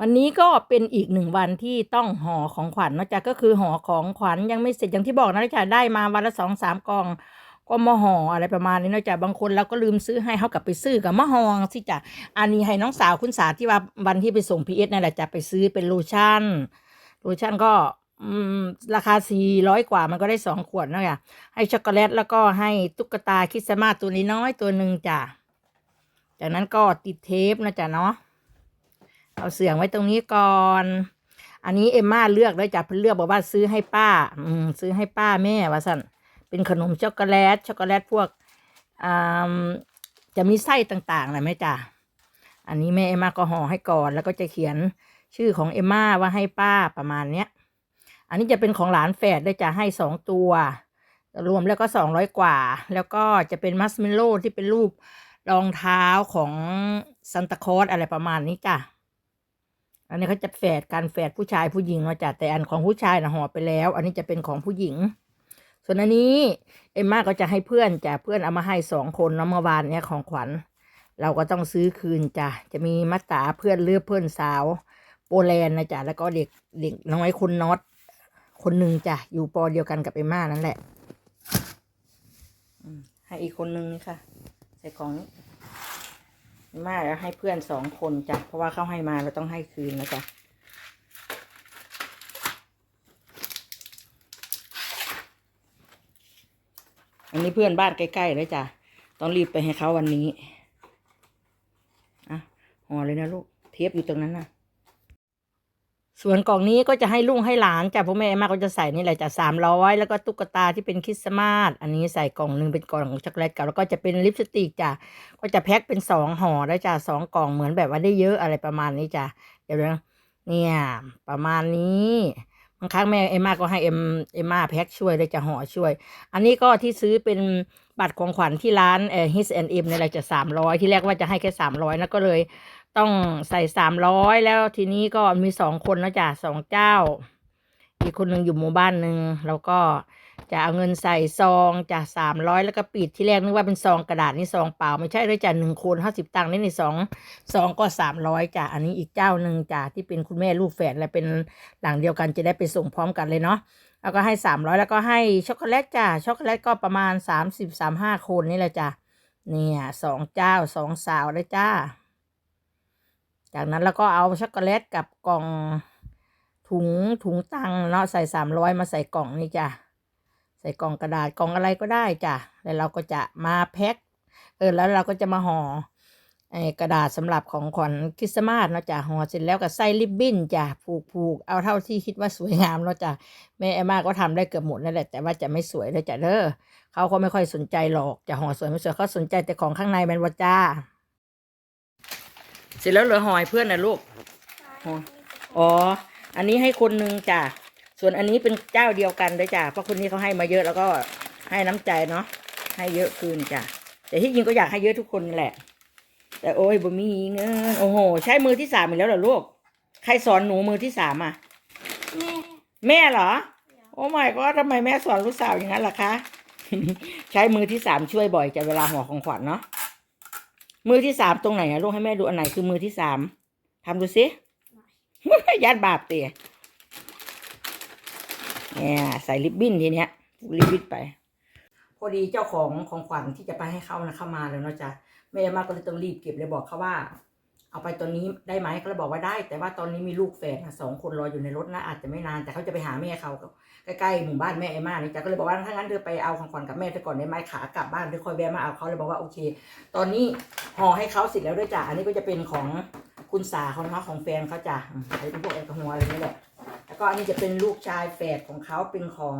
วันนี้ก็เป็นอีกหนึ่งวันที่ต้องห่อของขวัญนะจ๊ะก็คือห่อของขวัญยังไม่เสร็จอย่างที่บอกนะจ๊ะได้มาวันละสองสามกล่อง ก็มาห่ออะไรประมาณนี้นะจ๊ะบางคนเราก็ลืมซื้อให้เขากลับไปซื้อกับมะฮองสิจ๊ะอันนี้ให้น้องสาวคุณสาที่ว่าวันที่ไปส่งพีเอสนั่นแหละจะไปซื้อเป็นโลชั่นโลชั่นก็อืมราคาสี่ร้อยกว่ามันก็ได้สองขวดนะจ๊ะให้ช็อกโกแลตแล้วก็ให้ตุ๊กตาคริสต์มาสตัวนี้น้อยตัวหนึ่งจ้ะจากนั้นก็ติดเทปนะจ๊ะเนาะ เอาเสียงไว้ตรงนี้ก่อน อันนี้เอมม่าเลือกได้จากเพิ่นเลือกบอกว่าซื้อให้ป้า อืมซื้อให้ป้าแม่ว่าสั่นเป็นขนมช็อกโกแลตช็อกโกแลตพวกอ่าจะมีไส้ต่างๆนะแม่จ้ะอันนี้แม่เอมม่าก็ห่อให้ก่อน แล้วก็จะเขียนชื่อของเอมม่าว่าให้ป้าประมาณเนี้ย อันนี้จะเป็นของหลานแฝดได้จะให้สองตัว รวมแล้วก็สองร้อยกว่า แล้วก็จะเป็นมัสเมลโล่ที่เป็นรูปรองเท้าของซันตาคอสอะไรประมาณนี้จ้ะ อันนี้เขาจะแฝดกันแฝดผู้ชายผู้หญิงเนาะจ้ะแต่อันของผู้ชายนะห่อไปแล้ว อันนี้จะเป็นของผู้หญิง ส่วนอันนี้เอ็มม่าก็จะให้เพื่อนจ้ะเพื่อนเอามาให้สองคนเนาะเมื่อวานเนี้ยของขวัญ เราก็ต้องซื้อคืนจ้ะจะมีมัตตาเพื่อนเลือกเพื่อนสาวโปแลนด์นะจ๊ะแล้วก็เด็กเด็กน้อยคนน็อตคนหนึ่งจ้ะอยู่ปอเดียวกันกับเอ็มม่านั่นแหละให้อีกคนนึงนี่ค่ะ ใส่ของ มาแล้วให้เพื่อนสองคนจ้ะเพราะว่าเขาให้มาเราต้องให้คืนนะจ๊ะอันนี้เพื่อนบ้านใกล้ๆเลยจ้ะต้องรีบไปให้เขาวันนี้อะห่อเลยนะลูกเทปอยู่ตรงนั้นนะ ส่วนกล่องนี้ก็จะให้ลุงให้หลานจ้ะพ่อแม่มาก็จะใส่นี่แหละจ้ะสามร้อยแล้วก็ตุ๊กตาที่เป็นคริสต์มาสอันนี้ใส่กล่องหนึ่งเป็นกล่องช็อกโกแลตกับแล้วก็จะเป็นลิปสติกจ้ะก็จะแพ็คเป็นสองห่อได้จ้ะสองกล่องเหมือนแบบว่าได้เยอะอะไรประมาณนี้จ้ะเดี๋ยวนะเนี่ยประมาณนี้บางครั้งแม่เอ็มมาก็ให้เอ็มเอ็มมาแพ็คช่วยได้จะห่อช่วย อันนี้ก็ที่ซื้อเป็นบัตรของขวัญที่ร้านเอ่อ His and M เนี่ยแหละจะสามร้อยที่แรกว่าจะให้แค่สามร้อยแล้วก็เลย ต้องใส่สามร้อยแล้วทีนี้ก็มีสองคนแล้วจ้ะสองเจ้า อีกคนหนึ่งอยู่หมู่บ้านหนึ่งแล้วก็จะเอาเงินใส่ซองจะสามร้อยแล้วก็ปิดที่แรกนึกว่าเป็นซองกระดาษนี่ซองเปล่าไม่ใช่เลยจ้ะหนึ่งคูณห้าสิบตังค์นี่ในสองซองก็สามร้อยจ้ะอันนี้อีกเจ้าหนึ่งจ้ะที่เป็นคุณแม่ลูกแฝดและเป็นหลังเดียวกันจะได้ไปส่งพร้อมกันเลยเนาะแล้วก็ให้สามร้อยแล้วก็ให้ช็อกโกแลตจ้ะช็อกโกแลตก็ประมาณสามสิบสามห้าคนนี่แหละจ้ะเนี่ยสองเจ้าสองสาวเลยจ้า จากนั้นแล้วก็เอาช็อกโกแลตกับกล่องถุงถุงตังเนาะใส่สามร้อยมาใส่กล่องนี่จ้ะใส่กล่องกระดาษกล่องอะไรก็ได้จ้ะแล้วเราก็จะมาแพ็คเออแล้วเราก็จะมาห่อไอ้กระดาษสำหรับของขวัญคริสต์มาสเนาะจ้ะห่อเสร็จแล้วก็ใส่ริบบิ้นจ้ะผูกผูกเอาเท่าที่คิดว่าสวยงามเนาะจ้ะแม่แอมมาก็ทำได้เกือบหมดนั่นแหละแต่ว่าจะไม่สวยเลยจ้ะเด้อเขาก็ไม่ค่อยสนใจหรอกจะห่อสวยไม่สวยเขาสนใจแต่ของข้างในมันวาจ้า สร็จแล้วเหลือห่อให้เพื่อนนะลูกอ๋ออ๋ออันนี้ให้คนหนึ่งจ้ะ ส่วนอันนี้เป็นเจ้าเดียวกันเลยจ้ะ เพราะคนนี้เขาให้มาเยอะแล้วก็ให้น้ำใจเนาะ ให้เยอะคืนจ้ะ แต่ที่จริงก็อยากให้เยอะทุกคนนั่นแหละ แต่โอ้ยบ่มีเงิน โอ้โห ใช้มือที่สามอีกแล้วเหรอลูก ใครสอนหนูมือที่สามอะ แม่ แม่เหรอ โอ้ไม่ก็ทำไมแม่สอนลูกสาวอย่างนั้นล่ะคะ ใช้มือที่สามช่วยบ่อยจะเวลาห่อของขวัญเนาะ มือที่สามตรงไหนอะลูกให้แม่ดูอันไหนคือมือที่สามทำดูสิยัดบาปเตี๋ยเนี่ยใส่ลิปบิ้นทีเนี้ยลิปบิ้นไป พอดีเจ้าของของขวัญที่จะไปให้เขานะเข้ามาแล้วเนาะจ๊ะแม่มาก็เลยต้องรีบเก็บเลยบอกเขาว่า เอาไปตอนนี้ได้ไหมก็เลยบอกว่าได้ แต่ว่าตอนนี้มีลูกแฝดสองคนรออยู่ในรถนะอาจจะไม่นานแต่เขาจะไปหาแม่เขาใกล้ๆหมู่บ้านแม่เอมมานี่จ้ะก็เลยบอกว่าถ้างั้นเธอไปเอาของขวัญกับแม่เธอก่อนได้ไหมขากลับบ้านเธอคอยแวะมาเอาเขาเลยบอกว่าโอเค ตอนนี้ห่อให้เขาเสร็จแล้วด้วยจ้ะอันนี้ก็จะเป็นของคุณสาของเขาของแฟนเขาจ้ะอืมเป็นพวกแอลกอฮอล์อะไรนี่แหละแล้วก็อันนี้จะเป็นลูกชายแฝดของเขาเป็นของ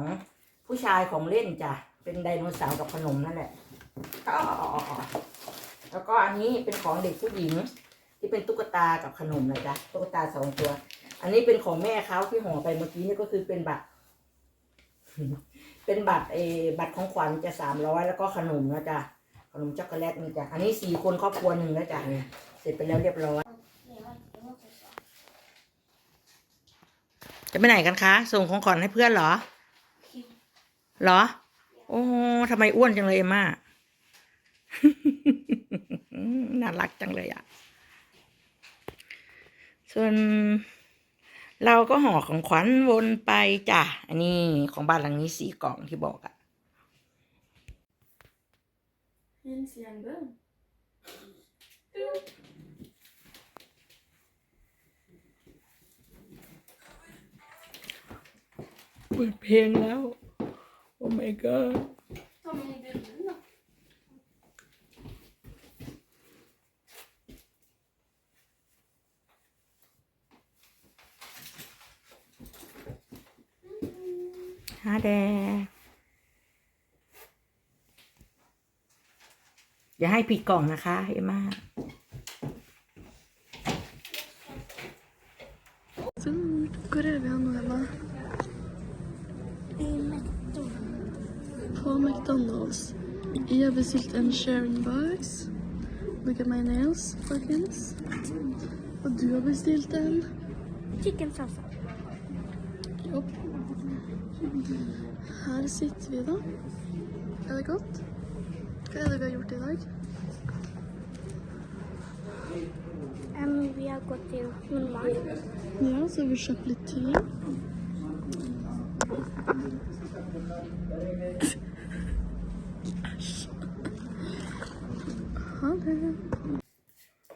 ผู้ชายของเล่นจ้ะเป็นไดโนเสาร์กับขนมนั่นแหละแล้วก็อันนี้เป็นของเด็กผู้หญิง ที่เป็นตุ๊กตากับขนมนะจ๊ะตุ๊กตาสองตัว อันนี้เป็นของแม่เขาที่ห่อไปเมื่อกี้นี่ก็คือเป็นบัตร เป็นบัตรเอบัตรของขวัญจะสามร้อยแล้วก็ขนมนะจ๊ะขนมช็อกโกแลตนี่จ้ะอันนี้สี่คนครอบครัวหนึ่งแล้วจ้ะเนี่ยเสร็จไปแล้วเรียบร้อยจะไปไหนกันคะ ส่งของขวัญให้เพื่อนเหรอเหรอ โอ้ทำไมอ้วนจังเลยเอมม่าน่ารักจังเลยอะ ส่วน เราก็ห่อของขวัญวนไปจ้ะ อันนี้ของบ้านหลังนี้สี่กล่องที่บอกอะยินเสียงเด้อเปิดเพลงแล้ว โอ้ my god อย่าให้ผิดกล่องนะคะเอมมา Så, hvor er vi nå, Emma? På McDonalds. Jeg har bestilt en sharing box. Look at my nails, folkens. Og du har bestilt en. Chicken salsa. Jopp. Her sitter vi, da. Er det godt? Hva er det vi har gjort i dag? Um, vi har gått til Hundmark. Ja, så har vi kjøpt litt ting. Æsj. Ha det.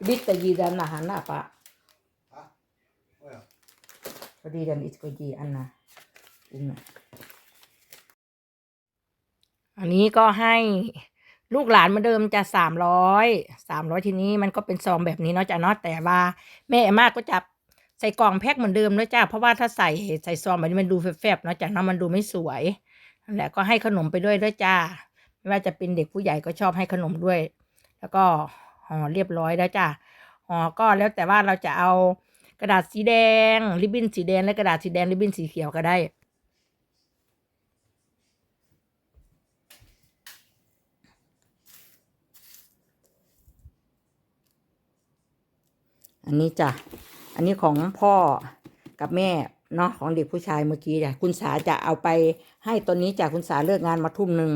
บิดตะยีดันนะหันหน้าปะ Oh ja. พ อันนี้ก็ให้ลูกหลานเหมาเดิมจะสามร้อยสามร้อยทีนี้มันก็เป็นซองแบบนี้เนาะจ้ะเนาะแต่ว่าแม่เอมมากก็จะใส่กล่องแพ็คเหมือนเดิมด้วยจ้าเพราะว่าถ้าใส่ใส่ซองแบบนี้มันดูแฟบๆเนาะจ้ะเนาะมันดูไม่สวยนั่นแหละก็ให้ขนมไปด้วยด้วยจ้า ไม่ว่าจะเป็นเด็กผู้ใหญ่ก็ชอบให้ขนมด้วย แล้วก็ห่อเรียบร้อยแล้วจ้าห่อก็แล้วแต่ว่าเราจะเอากระดาษสีแดงริบบิ้นสีแดงและกระดาษสีแดงริบบิ้นสีเขียวก็ได้ อันนี้จ้ะ อันนี้ของพ่อกับแม่เนาะของเด็กผู้ชายเมื่อกี้จ้ะคุณสาจะเอาไปให้ตอนนี้จ้ะคุณสาเลิกงานมาทุ่มหนึ่ง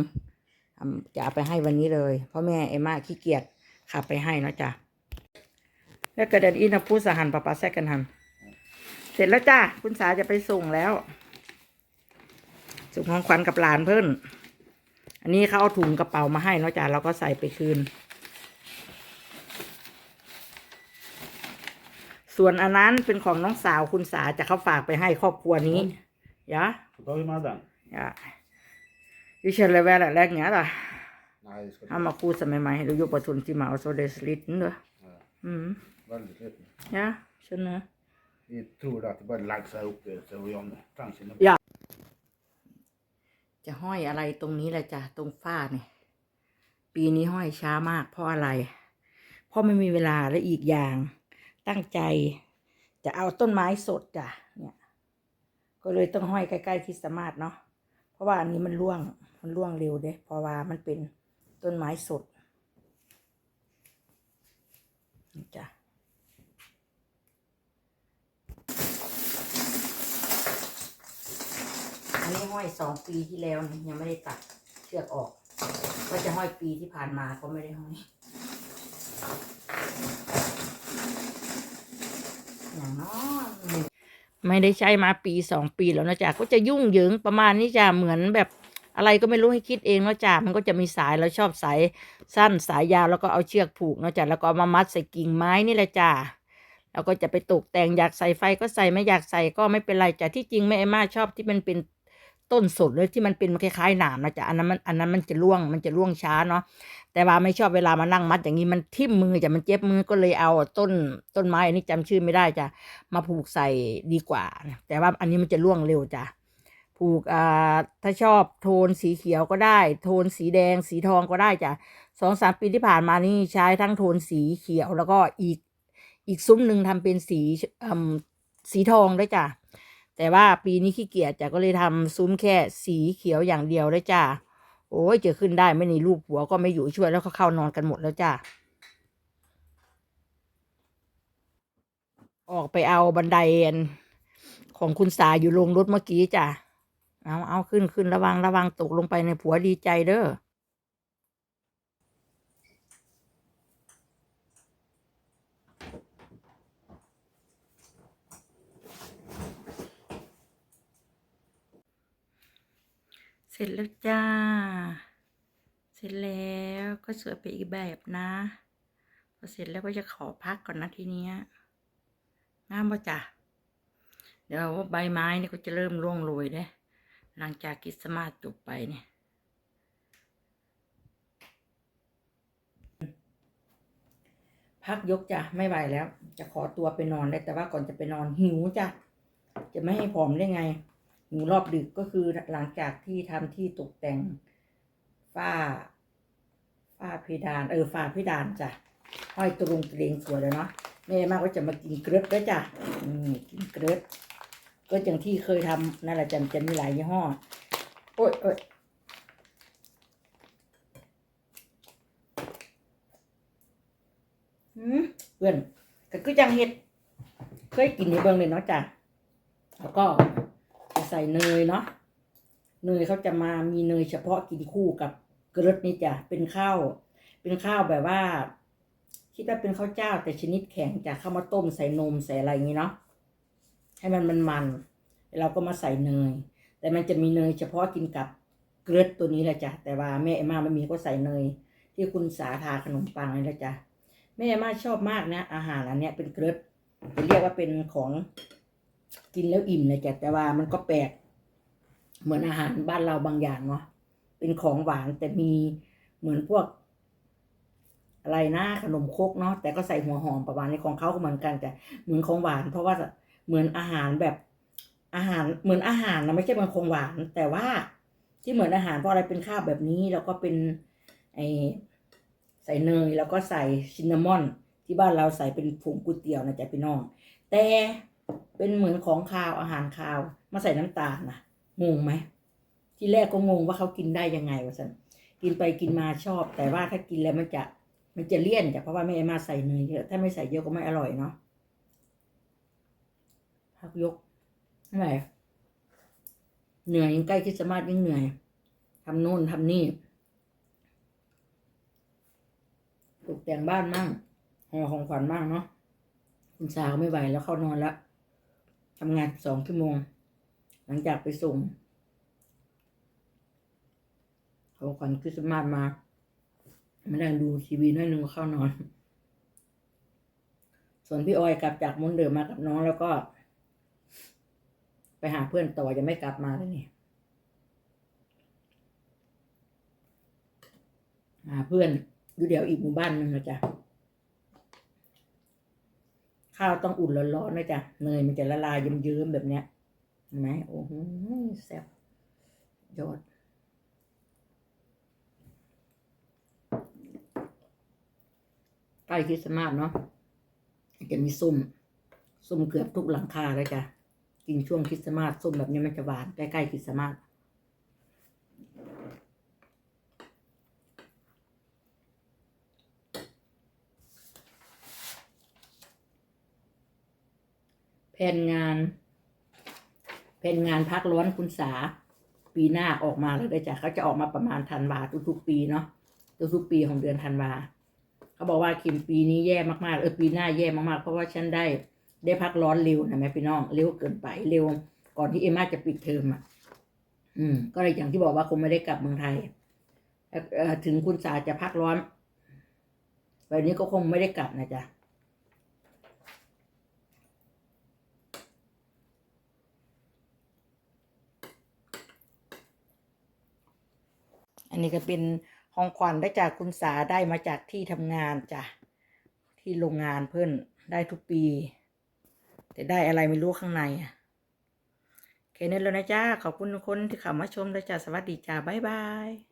จะเอาไปให้วันนี้เลยเพราะแม่เอมมาขี้เกียจขับไปให้เนาะจ้ะแล้วกระเด็นอินาพูสหันปะปะแซกกันหันเสร็จแล้วจ้ะคุณสาจะไปส่งแล้วส่งของขวัญกับหลานเพิ่นอันนี้เขาเอาถุงกระเป๋ามาให้เนาะจ้ะเราก็ใส่ไปคืน ส่วนอันนั้นเป็นของน้องสาวคุณสาจะเขาฝากไปให้ครอบครัวนี้ยะ Få tag i med den. ยะดิฉันเลยแวละแรกเนี้ยล่ะ Nej, det ska เอามาคูดสมัยใหม่ให้ดูยกประทุนที่มาเอาโซเดสลิตเนอะ Ja, อืม väldigt liten. ยะฉันเนอะ Vi tror att det bara läggs här uppe så vi har chansen. Ja. จะห้อยอะไรตรงนี้แหละจ้ะตรงฝ้าเนี่ย ปีนี้ห้อยช้ามากเพราะอะไร เพราะไม่มีเวลาและอีกอย่าง ตั้งใจ จะเอาต้นไม้สดจ้ะเนี่ย ก็เลยต้องห้อยใกล้ๆคริสต์มาสเนาะเพราะว่าอันนี้มันร่วงมันร่วงเร็วเด้เพราะว่ามันเป็นต้นไม้สดจ้ะอันนี้ห้อยสองปีที่แล้วยังไม่ได้ตัดเชือกออก ก็จะห้อยปีที่ผ่านมาก็ไม่ได้ห้อย อย่างน้อยไม่ได้ใช้มาปีสองปีแล้วนะจ๊ะก็จะยุ่งเหยิงประมาณนี้จ้ะเหมือนแบบอะไรก็ไม่รู้ให้คิดเองนะจ๊ะมันก็จะมีสายเราชอบสายสั้นสายยาวแล้วก็เอาเชือกผูกนะจ๊ะแล้วก็ามามัดใส่กิ่งไม้นี่แหละจ้ะแล้วก็จะไปตกแต่งอยากใส่ไฟก็ใส่ไม่อยากใส่ก็ไม่เป็นไรจ้ะที่จริงแม่เอมมาชอบที่มันเป็น ต้นสดเลยที่มันเป็นคล้ายๆหนามนะจ๊ะอันนั้นมันอันนั้นมันจะร่วงมันจะร่วงช้าเนาะแต่ว่าไม่ชอบเวลามานั่งมัดอย่างนี้มันทิ่มมือจ้ะมันเจ็บมือก็เลยเอาต้นต้นไม้อันนี้จำชื่อไม่ได้จ้ะมาผูกใส่ดีกว่า แต่ว่าอันนี้มันจะร่วงเร็วจ้ะผูกอ่าถ้าชอบโทนสีเขียวก็ได้ โทนสีแดงสีทองก็ได้จ้ะสองสามปีที่ผ่านมานี่ใช้ทั้งโทนสีเขียวแล้วก็อีกอีกซุ้มหนึ่งทำเป็นสีอืมสีทองด้วยจ้ะ แต่ว่าปีนี้ขี้เกียจจ้ะก็เลยทำซุ้มแค่สีเขียวอย่างเดียวเลยจ้ะโอ้ยจะขึ้นได้ไม่นี่ลูกผัวก็ไม่อยู่ช่วยแล้วก็เข้านอนกันหมดแล้วจ้าออกไปเอาบันไดอันของคุณสาอยู่ลงรถเมื่อกี้จ้ะเอาเอาขึ้นขึ้นระวังระวังตกลงไปในผัวดีใจเด้อ ร็จแล้วจ้า เสร็จแล้วก็สวยไปอีกแบบนะพอเสร็จแล้วก็จะขอพักก่อนนะทีเนี้ยงามป่ะจ้ะเดี๋ยวใบไม้นี่ก็จะเริ่มร่วงโรยเด้หลังจากคริสต์มาสจบไปเนี่ยพักยกจ้ะไม่ไหวแล้ว จะขอตัวไปนอนได้แต่ว่าก่อนจะไปนอนหิวจ้ะจะไม่ให้ผอมได้ไง หิวรอบดึกก็คือหลังจากที่ทำที่ตกแต่งฝ้าฝ้าเพดานเออฝ้าเพดานจ้ะห้อยตรงเตรงสวยแล้วเนาะแม่มากก็จะมากินเกลือด้วยจ้ะอืมกินเกลือก็อย่างที่เคยทำนั่นแหละจะจะมีหลายยี่ห้อโอ้ยโอ้ยอืมเพื่อนก็คือจังเห็ด เคยกินในเบื้องเลยเนาะจ้ะแล้วก็ ใส่เนยเนาะเนยเขาจะมามีเนยเฉพาะกินคู่กับเกระดนี่จ้ะเป็นข้าว เป็นข้าวแบบว่า คิดว่าเป็นข้าวเจ้าแต่ชนิดแข็งจะเข้ามาต้มใส่นมใส่อะไรอย่างนี้เนาะให้มันมันมันๆเราก็มาใส่เนย แต่มันจะมีเนยเฉพาะกินกับเกลือตัวนี้แหละจ้ะแต่ว่าแม่เอ็มมาไม่มีก็ใส่เนย ที่คุณสาทาขนมปังนี่แหละจ้ะแม่มาชอบมากนะ อาหารอันเนี้ยเป็นเกรดจะเรียกว่าเป็นของ กินแล้วอิ่มเลยจ้ะแต่ว่ามันก็แปลก เหมือนอาหารบ้านเราบางอย่างเนาะเป็นของหวานแต่มีเหมือนพวก อะไรนะขนมคกเนาะแต่ก็ใส่หัวหอมประมาณนี้ของเขาก็เหมือนกันแต่เหมือนของหวาน เพราะว่าเหมือนอาหารแบบอาหารเหมือนอาหารนะไม่ใช่เป็นของหวาน แต่ว่าที่เหมือนอาหารเพราะอะไรเป็นข้าวแบบนี้แล้วก็เป็นไอใส่เนยแล้วก็ใส่ซินนามอน ที่บ้านเราใส่เป็นผงก๋วยเตี๋ยวนะจ๊ะพี่น้อง แต่ เป็นเหมือนของคาวอาหารคาว มาใส่น้ำตาลนะงงไหมที่แรกก็งงว่าเขากินได้ยังไงวะสันกินไปกินมาชอบ แต่ว่าถ้ากินแล้วมันจะ มันจะเลี่ยนจ้ะเพราะว่าแม่มาใส่เนยเยอะถ้าไม่ใส่เยอะก็ไม่อร่อยเนาะพักยกอะไรเหนื่อยยิ่งใกล้คริสต์มาสยิ่งเหนื่อยทำโน่นทำนี่ตกแต่งบ้านมั่งห่อของขวัญมั่งเนาะคุณสาวไม่ไหวแล้วเข้านอนแล้ว ทำงานสองชั่วโมง หลังจากไปส่งของขวัญคริสต์มาสมามานั่งดูทีวีนั่งนึงก็เข้านอน ส่วนพี่ออยกลับจากมุนเดิมมากับน้องแล้วก็ ไปหาเพื่อนต่อจะไม่กลับมาแล้วนี่หาเพื่อนอยู่เดี๋ยวอีกหมู่บ้านหนึ่งนะจ๊ะ ข้าวต้องอุ่นร้อนๆนะจ๊ะเนยมันจะละลายเยิ้มๆแบบเนี้ยเห็นไหมโอ้โหแซ่บยอดใกล้คริสต์มาสเนาะจะมีส้มส้มเกือบทุกหลังคาเลยจ้ะกินช่วงคริสต์มาสส้มแบบนี้มันจะหวานใกล้ๆคริสต์มาส แผนงาน แผนงานพักร้อนคุณสา ปีหน้าออกมาแล้วด้จ้ะเขาจะออกมาประมาณธันวาทุกๆปีเนาะทุกๆปีของเดือนธันวาเขาบอกว่าคิมปีนี้แย่มากๆเออปีหน้าแย่มากๆเพราะว่าฉันได้ได้พักร้อนเร็วนะแม่พี่น้องเร็วเกินไปเร็ว ก่อนที่เอมมาจะปิดเทอมอะ อืม ก็เลยอย่างที่บอกว่าคงไม่ได้กลับเมืองไทยเอ่อถึงคุณสาจะพักร้อนแบบนี้ก็คงไม่ได้กลับนะจ๊ะ นี่ก็เป็นของขวัญได้จากคุณสาได้มาจากที่ทำงานจ้ะที่โรงงานเพื่อนได้ทุกปี แต่ได้อะไรไม่รู้ข้างในอะแค่นี้แล้วนะจ้าขอบคุณทุกคนที่เข้ามาชมด้จ้าสวัสดีจ้าบ๊ายบาย